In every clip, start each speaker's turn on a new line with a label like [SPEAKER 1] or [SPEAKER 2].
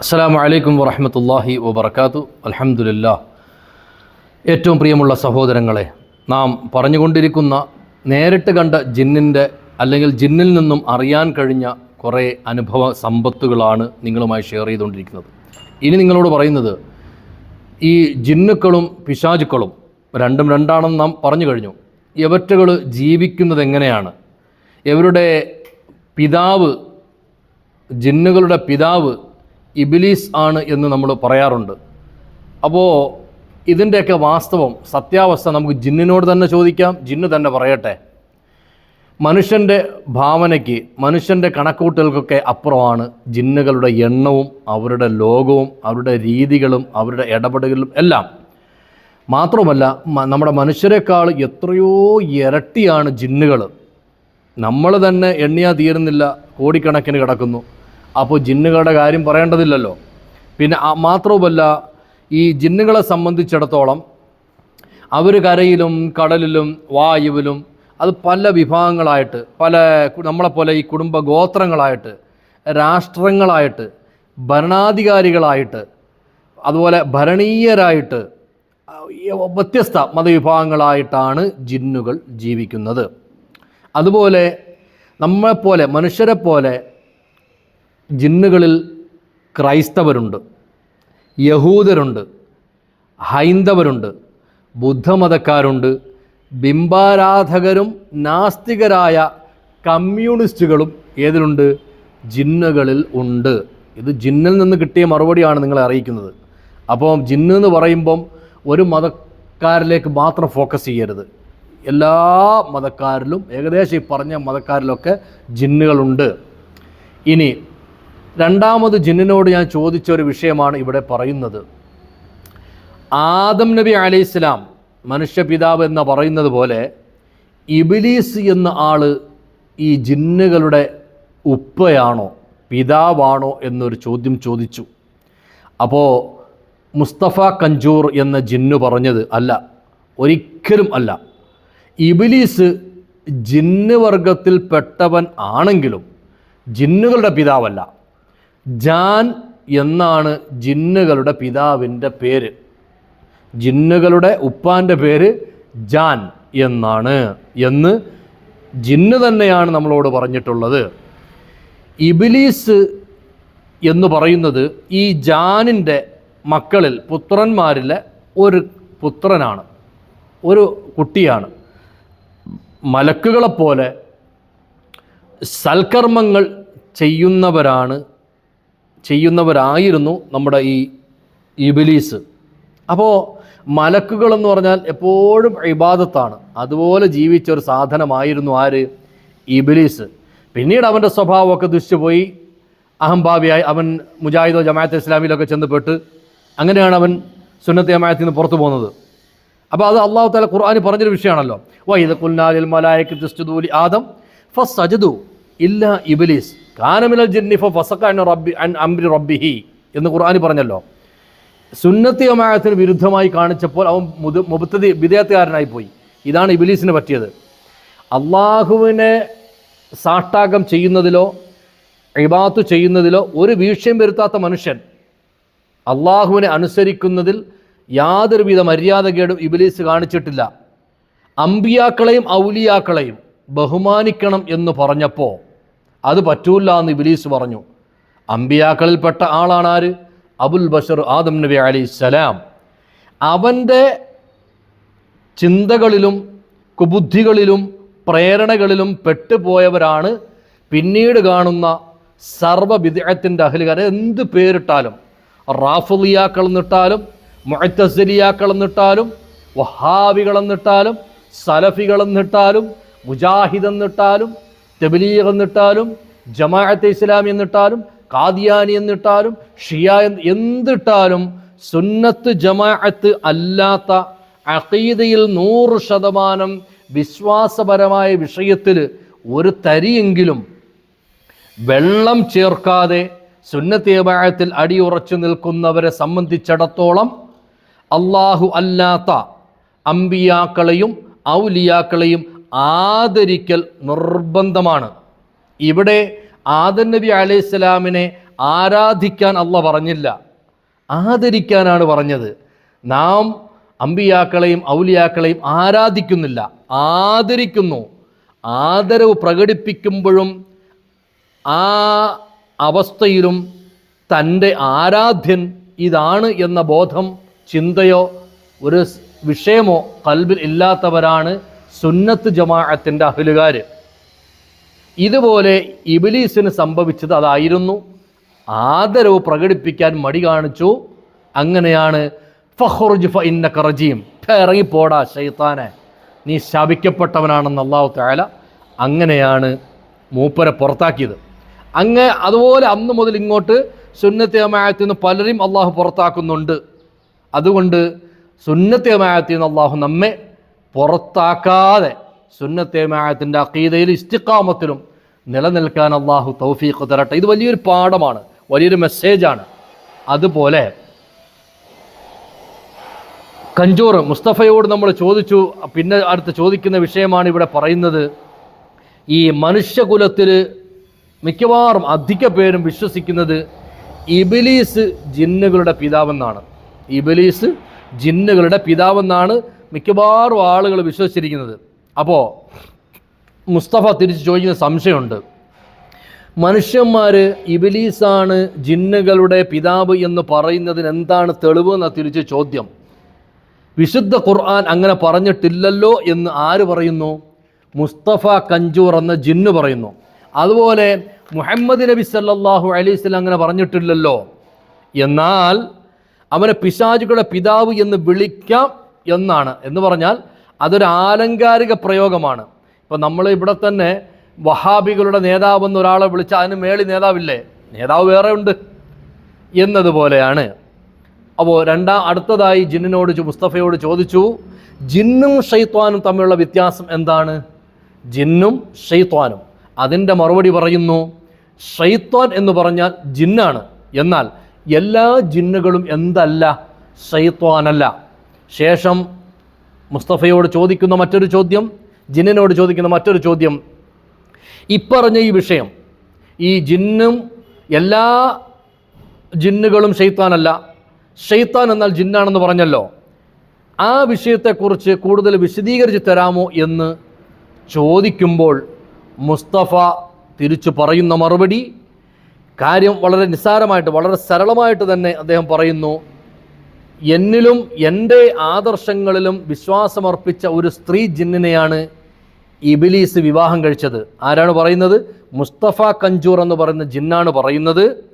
[SPEAKER 1] അസ്സാം വലൈക്കും വറഹമത്തല്ലാഹി വബർക്കാത്തു അലഹമുല്ല ഏറ്റവും പ്രിയമുള്ള സഹോദരങ്ങളെ നാം പറഞ്ഞുകൊണ്ടിരിക്കുന്ന നേരിട്ട് കണ്ട ജിന്നിന്റെ അല്ലെങ്കിൽ ജിന്നിൽ നിന്നും അറിയാൻ കഴിഞ്ഞ കുറേ അനുഭവ സമ്പത്തുകളാണ് നിങ്ങളുമായി ഷെയർ ചെയ്തുകൊണ്ടിരിക്കുന്നത്. ഇനി നിങ്ങളോട് പറയുന്നത് ഈ ജിന്നുക്കളും പിശാചുക്കളും രണ്ടും രണ്ടാണെന്ന് നാം പറഞ്ഞു കഴിഞ്ഞു. ഇവറ്റകൾ ജീവിക്കുന്നത് എങ്ങനെയാണ്? ഇവരുടെ പിതാവ് ജിന്നുകളുടെ പിതാവ് ഇബിലീസ് ആണ് എന്ന് നമ്മൾ പറയാറുണ്ട്. അപ്പോൾ ഇതിന്റെയൊക്കെ വാസ്തവം സത്യാവസ്ഥ നമുക്ക് ജിന്നിനോട് തന്നെ ചോദിക്കാം ജിന്ന് തന്നെ പറയട്ടെ. മനുഷ്യന്റെ ഭാവനയ്ക്ക് മനുഷ്യന്റെ കണക്കൂട്ടലുകൾക്കൊക്കെ അപ്പുറമാണ് ജിന്നുകളുടെ എണ്ണവും അവരുടെ ലോകവും അവരുടെ രീതികളും അവരുടെ ഇടപെടലുകളും എല്ലാം. മാത്രമല്ല നമ്മുടെ മനുഷ്യരെക്കാൾ എത്രയോ ഇരട്ടിയാണ് ജിന്നുകൾ നമ്മൾ തന്നെ എണ്ണിയാ തീരുന്നില്ല കോടിക്കണക്കിന് കിടക്കുന്നു. അപ്പോൾ ജിന്നുകളുടെ കാര്യം പറയേണ്ടതില്ലല്ലോ. പിന്നെ മാത്രവുമല്ല ഈ ജിന്നുകളെ സംബന്ധിച്ചിടത്തോളം അവർ കരയിലും കടലിലും വായുവിലും അത് പല വിഭാഗങ്ങളായിട്ട് പല നമ്മളെപ്പോലെ ഈ കുടുംബ ഗോത്രങ്ങളായിട്ട് രാഷ്ട്രങ്ങളായിട്ട് ഭരണാധികാരികളായിട്ട് അതുപോലെ ഭരണീയരായിട്ട് വ്യത്യസ്ത മതവിഭാഗങ്ങളായിട്ടാണ് ജിന്നുകൾ ജീവിക്കുന്നത്. അതുപോലെ നമ്മളെപ്പോലെ മനുഷ്യരെപ്പോലെ ജിന്നുകളിൽ ക്രൈസ്തവരുണ്ട് യഹൂദരുണ്ട് ഹൈന്ദവരുണ്ട് ബുദ്ധമതക്കാരുണ്ട് ബിംബാരാധകരും നാസ്തികരായ കമ്മ്യൂണിസ്റ്റുകളും ഏതിലുണ്ട്? ജിന്നുകളിൽ ഉണ്ട്. ഇത് ജിന്നിൽ നിന്ന് കിട്ടിയ മറുപടിയാണ് നിങ്ങളെ അറിയിക്കുന്നത്. അപ്പോൾ ജിന്ന് എന്ന് പറയുമ്പം ഒരു മതക്കാരിലേക്ക് മാത്രം ഫോക്കസ് ചെയ്യരുത്. എല്ലാ മതക്കാരിലും ഏകദേശം ഈ പറഞ്ഞ മതക്കാരിലൊക്കെ ജിന്നുകളുണ്ട്. ഇനി രണ്ടാമത് ജിന്നിനോട് ഞാൻ ചോദിച്ച ഒരു വിഷയമാണ് ഇവിടെ പറയുന്നത്. ആദം നബി അലൈഹിസ്ലാം മനുഷ്യപിതാവ് എന്ന് പറയുന്നത് പോലെ ഇബിലീസ് എന്ന ആൾ ഈ ജിന്നുകളുടെ ഉപ്പയാണോ പിതാവാണോ എന്നൊരു ചോദ്യം ചോദിച്ചു. അപ്പോൾ മുസ്തഫ കഞ്ചൂർ എന്ന ജിന്നു പറഞ്ഞത് അല്ല ഒരിക്കലും അല്ല. ഇബിലീസ് ജിന്ന് വർഗത്തിൽപ്പെട്ടവൻ ആണെങ്കിലും ജിന്നുകളുടെ പിതാവല്ല. ജാൻ എന്നാണ് ജിന്നുകളുടെ പിതാവിന്റെ പേര്. ജിന്നുകളുടെ ഉപ്പാന്റെ പേര് ജാൻ എന്നാണ് എന്ന് ജിന്ന് തന്നെയാണ് നമ്മളോട് പറഞ്ഞിട്ടുള്ളത്. ഇബിലീസ് എന്ന് പറയുന്നത് ഈ ജാനിന്റെ മക്കളിൽ പുത്രന്മാരിലെ ഒരു പുത്രനാണ് ഒരു കുട്ടിയാണ്. മലക്കുകളെപ്പോലെ സൽക്കർമ്മങ്ങൾ ചെയ്യുന്നവരാണ് ചെയ്യുന്നവരായിരുന്നു നമ്മുടെ ഈ ഇബിലീസ്. അപ്പോൾ മലക്കുകളെന്ന് പറഞ്ഞാൽ എപ്പോഴും ഇബാദത്താണ്. അതുപോലെ ജീവിച്ച ഒരു സാധനമായിരുന്നു ആര്? ഇബിലീസ്. പിന്നീട് അവന്റെ സ്വഭാവമൊക്കെ ദുഷിച്ചുപോയി അഹംഭാവിയായി അവൻ മുജാഹിദോ ജമാഅത്ത് ഇസ്ലാമിലൊക്കെ ചെന്നപ്പെട്ട് അങ്ങനെയാണ് അവൻ സുന്നത്ത് ജമാഅത്തിൽ നിന്ന് പുറത്തു പോകുന്നത്. അപ്പോൾ അത് അള്ളാഹു താല ഖുർആാനി പറഞ്ഞൊരു വിഷയമാണല്ലോ. വൈദ കുൽനാലിൽ മലായക്ക് ജസ്തുദൂലി ആദം ഫസജദു ഇല്ല ഇബിലീസ്. കാനമിനൽ ജിന്നിഫ ഫസഖ റബ്ബി അൻ അംരി റബ്ബിഹി എന്ന് ഖുർആാനി പറഞ്ഞല്ലോ. സുന്നത്തി ജമാഅത്തിന് വിരുദ്ധമായി കാണിച്ചപ്പോൾ അവൻ മുത് മുബത്തതി വിധേയത്തുകാരനായി പോയി. ഇതാണ് ഇബിലീസിന് പറ്റിയത്. അള്ളാഹുവിനെ സാഷ്ടാകം ചെയ്യുന്നതിലോ ഇബാദത്ത് ചെയ്യുന്നതിലോ ഒരു വീഴ്ചയും വരുത്താത്ത മനുഷ്യൻ അള്ളാഹുവിനെ അനുസരിക്കുന്നതിൽ യാതൊരുവിധ മര്യാദകേടും ഇബിലീസ് കാണിച്ചിട്ടില്ല. അമ്പിയാക്കളെയും ഔലിയാക്കളെയും ബഹുമാനിക്കണം എന്ന് പറഞ്ഞപ്പോൾ അത് പറ്റൂല്ല എന്ന് ഇബിലീസ് പറഞ്ഞു. അമ്പിയാക്കളിൽപ്പെട്ട ആളാണ് ആര്? അബുൽ ബഷർ ആദം നബി അലി സലാം അവന്റെ ചിന്തകളിലും കുബുദ്ധികളിലും പ്രേരണകളിലും പെട്ടുപോയവരാണ് പിന്നീട് കാണുന്ന സർവ വിദേഹത്തിന്റെ അഹലുകാരെ എന്ത് പേരിട്ടാലും റാഫുലിയാക്കൾ എന്നിട്ടാലും മുഴത്തസലിയാക്കൾ എന്നിട്ടാലും വഹാബികൾ എന്നിട്ടാലും സലഫികൾ എന്നിട്ടാലും മുജാഹിദ് എന്നിട്ടാലും തെബലീഗ് എന്നിട്ടാലും ജമാഅത്തെ ഇസ്ലാമി എന്നിട്ടാലും കാദിയാനി എന്നിട്ടാലും ഷിയ എന്തിട്ടാലും സുന്നത്ത് ജമാഅത്ത് അല്ലാത്ത അഖീദയിൽ നൂറ് ശതമാനം വിശ്വാസപരമായ വിഷയത്തിൽ ഒരു തരിയെങ്കിലും വെള്ളം ചേർക്കാതെ സുന്നത്ത് ജമാഅത്തിൽ അടിയുറച്ചു നിൽക്കുന്നവരെ സംബന്ധിച്ചിടത്തോളം അള്ളാഹു അല്ലാത്ത അമ്പിയാക്കളെയും ഔലിയാക്കളെയും ആദരിക്കൽ നിർബന്ധമാണ്. ഇവിടെ ആദൻ നബി അലൈഹി സ്വലാമിനെ ആരാധിക്കാൻ അല്ല പറഞ്ഞില്ല. ആദരിക്കാനാണ് പറഞ്ഞത്. നാം അമ്പിയാക്കളെയും ഔലിയാക്കളെയും ആരാധിക്കുന്നില്ല. ആദരിക്കുന്നു. ആദരവ് പ്രകടിപ്പിക്കുമ്പോഴും ആ അവസ്ഥയിലും തന്റെ ആരാധ്യൻ ഇതാണ് എന്ന ബോധം ചിന്തയോ ഒരു വിഷയമോ കൽബിൽ ഇല്ലാത്തവരാണ് സുന്നത്ത് ജമാഅത്തിന്റെ അഹലുകാർ ഇതുപോലെ ഇബിലീസിന് സംഭവിച്ചത് അതായിരുന്നു. ആദരവ് പ്രകടിപ്പിക്കാൻ മടി കാണിച്ചു. അങ്ങനെയാണ് ഫഹുർജ് ഫ ഇന്ന കറജീം ഇറങ്ങിപ്പോടാ ഷെയ്ത്താനെ നീ ശാപിക്കപ്പെട്ടവനാണെന്ന് അള്ളാഹു താല അങ്ങനെയാണ് മൂപ്പരെ പുറത്താക്കിയത്. അങ്ങ് അതുപോലെ അന്ന് മുതൽ ഇങ്ങോട്ട് സുന്നത്തെ അമായത്തിൽ നിന്ന് പലരും അള്ളാഹു പുറത്താക്കുന്നുണ്ട്. അതുകൊണ്ട് സുന്നത്തെ അമായത്തിൽ നിന്ന് അള്ളാഹു നമ്മെ പുറത്താക്കാതെ സുന്നത്തെ മായത്തിന്റെ അക്കീതയിൽ ഇസ്തിക്കാമത്തിലും നിലനിൽക്കാൻ അള്ളാഹു തൗഫീഖ് തരട്ടെ. ഇത് വലിയൊരു പാഠമാണ് വലിയൊരു മെസ്സേജാണ് അതുപോലെ കഞ്ചൂർ മുസ്തഫയോട് നമ്മൾ ചോദിച്ചു പിന്നെ അടുത്ത് ചോദിക്കുന്ന വിഷയമാണ് ഇവിടെ പറയുന്നത് ഈ മനുഷ്യകുലത്തിൽ മിക്കവാറും അധിക പേരും വിശ്വസിക്കുന്നത് ഇബിലീസ് ജിന്നുകളുടെ പിതാവെന്നാണ്. ഇബിലീസ് ജിന്നുകളുടെ പിതാവെന്നാണ് മിക്കവാറും ആളുകൾ വിശ്വസിച്ചിരിക്കുന്നത്. അപ്പോൾ മുസ്തഫ തിരിച്ച് ചോദിക്കുന്ന സംശയമുണ്ട്. മനുഷ്യന്മാർ ഇബിലീസാണ് ജിന്നുകളുടെ പിതാവ് എന്ന് പറയുന്നതിന് എന്താണ് തെളിവ് എന്ന തിരിച്ച് ചോദ്യം. വിശുദ്ധ ഖുർആൻ അങ്ങനെ പറഞ്ഞിട്ടില്ലല്ലോ എന്ന് ആര് പറയുന്നു? മുസ്തഫ കഞ്ചൂർ എന്ന ജിന്ന് പറയുന്നു. അതുപോലെ മുഹമ്മദ് നബി സല്ലാഹു അലൈഹി വസല്ലം അങ്ങനെ പറഞ്ഞിട്ടില്ലല്ലോ. എന്നാൽ അവനെ പിശാചുകളുടെ പിതാവ് എന്ന് വിളിക്കാം എന്നാണ്. എന്ന് പറഞ്ഞാൽ അതൊരു ആലങ്കാരിക പ്രയോഗമാണ്. ഇപ്പം നമ്മൾ ഇവിടെ തന്നെ വഹാബികളുടെ നേതാവെന്ന് ഒരാളെ വിളിച്ചാൽ അതിന് മേളി നേതാവില്ലേ? നേതാവ് വേറെ ഉണ്ട്. എന്നതുപോലെയാണ്. അപ്പോൾ രണ്ടാം അടുത്തതായി ജിന്നിനോട് മുസ്തഫയോട് ചോദിച്ചു ജിന്നും ഷെയ്ത്വാനും തമ്മിലുള്ള വ്യത്യാസം എന്താണ്? ജിന്നും ഷെയ്ത്വാനും അതിന്റെ മറുപടി പറയുന്നു ഷെയ്ത്വാൻ എന്ന് പറഞ്ഞാൽ ജിന്നാണ്. എന്നാൽ എല്ലാ ജിന്നുകളും എന്തല്ല? ഷെയ്ത്വാനല്ല ശേഷം മുസ്തഫയോട് ചോദിക്കുന്ന മറ്റൊരു ചോദ്യം ജിന്നിനോട് ചോദിക്കുന്ന മറ്റൊരു ചോദ്യം. ഇപ്പറഞ്ഞ ഈ വിഷയം ഈ ജിന്നും എല്ലാ ജിന്നുകളും ഷെയ്ത്താനല്ല ഷെയ്ത്താൻ എന്നാൽ ജിന്നാണെന്ന് പറഞ്ഞല്ലോ. ആ വിഷയത്തെക്കുറിച്ച് കൂടുതൽ വിശദീകരിച്ച് തരാമോ എന്ന് ചോദിക്കുമ്പോൾ മുസ്തഫ തിരിച്ചു പറയുന്ന മറുപടി കാര്യം വളരെ നിസ്സാരമായിട്ട് വളരെ സരളമായിട്ട് തന്നെ അദ്ദേഹം പറയുന്നു. എന്നിലും എന്റെ ആദർശങ്ങളിലും വിശ്വാസമർപ്പിച്ച ഒരു സ്ത്രീ ജിന്നിനെയാണ് ഇബിലീസ് വിവാഹം കഴിച്ചത്. ആരാണ് പറയുന്നത്? മുസ്തഫ കഞ്ചൂർ എന്ന് പറയുന്ന ജിന്നാണ് പറയുന്നത്.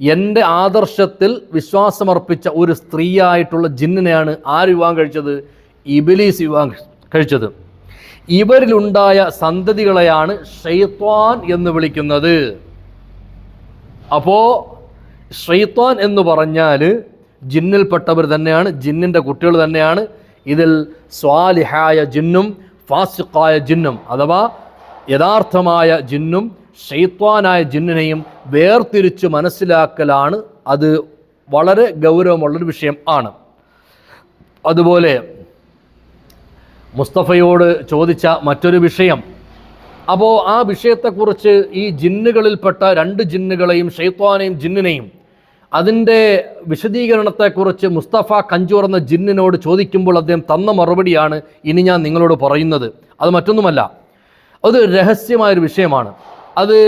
[SPEAKER 1] എന്റെ ആദർശത്തിൽ വിശ്വാസമർപ്പിച്ച ഒരു സ്ത്രീയായിട്ടുള്ള ജിന്നിനെയാണ് ആര് വിവാഹം കഴിച്ചത്? ഇബിലീസ് വിവാഹം കഴിച്ചത്. ഇവരിലുണ്ടായ സന്തതികളെയാണ് ഷെയ്ത്വാൻ എന്ന് വിളിക്കുന്നത്. അപ്പോൾ ഷെയ്ത്വാൻ എന്ന് പറഞ്ഞാൽ ജിന്നിൽപ്പെട്ടവർ തന്നെയാണ് ജിന്നിന്റെ കുട്ടികൾ തന്നെയാണ്. ഇതിൽ സ്വാലിഹായ ജിന്നും ഫാസിഖായ ജിന്നും അഥവാ യഥാർത്ഥമായ ജിന്നും ഷെയ്ത്വാനായ ജിന്നിനെയും വേർതിരിച്ച് മനസ്സിലാക്കലാണ്. അത് വളരെ ഗൗരവമുള്ളൊരു വിഷയം ആണ്. അതുപോലെ മുസ്തഫയോട് ചോദിച്ച മറ്റൊരു വിഷയം. അപ്പോൾ ആ വിഷയത്തെക്കുറിച്ച് ഈ ജിന്നുകളിൽപ്പെട്ട രണ്ട് ജിന്നുകളെയും ഷെയ്ത്വാനെയും ജിന്നിനെയും അതിന്റെ വിശദീകരണത്തെക്കുറിച്ച് മുസ്തഫ കഞ്ചൂർ എന്ന ജിന്നിനോട് ചോദിക്കുമ്പോൾ അദ്ദേഹം തന്ന മറുപടിയാണ് ഇനി ഞാൻ നിങ്ങളോട് പറയുന്നത്. അത് മറ്റൊന്നുമല്ല അത് രഹസ്യമായൊരു വിഷയമാണ്. അത്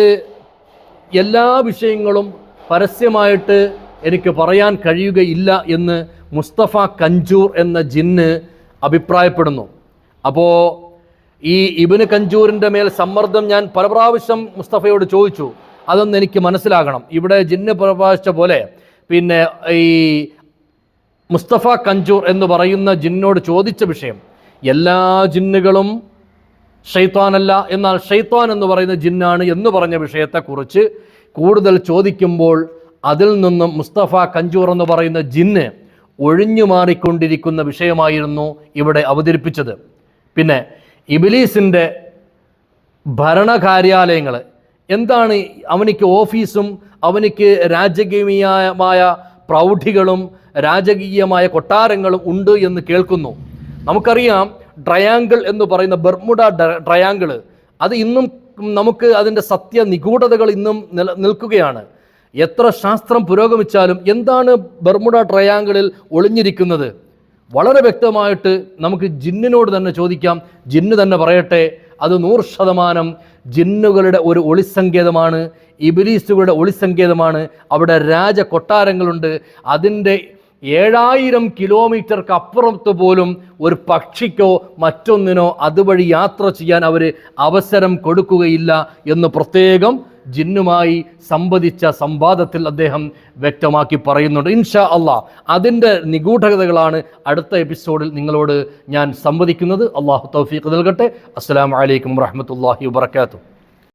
[SPEAKER 1] എല്ലാ വിഷയങ്ങളും പരസ്യമായിട്ട് എനിക്ക് പറയാൻ കഴിയുകയില്ല എന്ന് മുസ്തഫ കഞ്ചൂർ എന്ന ജിന്ന് അഭിപ്രായപ്പെടുന്നു. അപ്പോൾ ഈ ഇബിന് കഞ്ചൂരിന്റെ മേൽ സമ്മർദ്ദം ഞാൻ പല പ്രാവശ്യം മുസ്തഫയോട് ചോദിച്ചു. അതൊന്ന് എനിക്ക് മനസ്സിലാകണം. ഇവിടെ ജിന്ന് പ്രഭാഷിച്ച പോലെ പിന്നെ ഈ മുസ്തഫ കഞ്ചൂർ എന്ന് പറയുന്ന ജിന്നോട് ചോദിച്ച വിഷയം എല്ലാ ജിന്നുകളും ഷെയ്ത്താനല്ല എന്നാൽ ഷെയ്ത്താൻ എന്ന് പറയുന്ന ജിന്നാണ് എന്ന് പറഞ്ഞ വിഷയത്തെക്കുറിച്ച് കൂടുതൽ ചോദിക്കുമ്പോൾ അതിൽ നിന്നും മുസ്തഫ കഞ്ചൂർ എന്ന് പറയുന്ന ജിന്ന് ഒഴിഞ്ഞു മാറിക്കൊണ്ടിരിക്കുന്ന വിഷയമായിരുന്നു ഇവിടെ അവതരിപ്പിച്ചത്. പിന്നെ ഇബിലീസിന്റെ ഭരണകാര്യാലയങ്ങൾ എന്താണ് അവനിക്ക് ഓഫീസും അവനിക്ക് രാജകീയമായ പ്രൗഢികളും രാജകീയമായ കൊട്ടാരങ്ങളും ഉണ്ട് എന്ന് കേൾക്കുന്നു. നമുക്കറിയാം ട്രയാങ്കിൾ എന്ന് പറയുന്ന ബർമുഡ ട്രയാങ്കിൾ അത് ഇന്നും നമുക്ക് അതിന്റെ സത്യ നിഗൂഢതകൾ ഇന്നും നിൽക്കുകയാണ്. എത്ര ശാസ്ത്രം പുരോഗമിച്ചാലും എന്താണ് ബർമുഡ ട്രയാങ്കിളിൽ ഒളിഞ്ഞിരിക്കുന്നത്? വളരെ വ്യക്തമായിട്ട് നമുക്ക് ജിന്നിനോട് തന്നെ ചോദിക്കാം. ജിന്ന് തന്നെ പറയട്ടെ അത് നൂറ് ശതമാനം ജിന്നുകളുടെ ഒരു ഒളിസങ്കേതമാണ് ഇബിലീസുകളുടെ ഒളിസങ്കേതമാണ്. അവിടെ രാജ കൊട്ടാരങ്ങളുണ്ട് അതിന്റെ ഏഴായിരം കിലോമീറ്റർക്ക് അപ്പുറത്ത് പോലും ഒരു പക്ഷിക്കോ മറ്റൊന്നിനോ അതുവഴി യാത്ര ചെയ്യാൻ അവർ അവസരം കൊടുക്കുകയില്ല എന്ന് പ്രത്യേകം ജിന്നുമായി സംവദിച്ച സംവാദത്തിൽ അദ്ദേഹം വ്യക്തമാക്കി പറയുന്നുണ്ട്. ഇൻഷാ അള്ളാ അതിന്റെ നിഗൂഢതകളാണ് അടുത്ത എപ്പിസോഡിൽ നിങ്ങളോട് ഞാൻ സംവദിക്കുന്നത്. അള്ളാഹു തൗഫീഖ് നൽകട്ടെ. അസ്സാം വലൈക്കും വാഹമത്തല്ലാഹി വാത്തു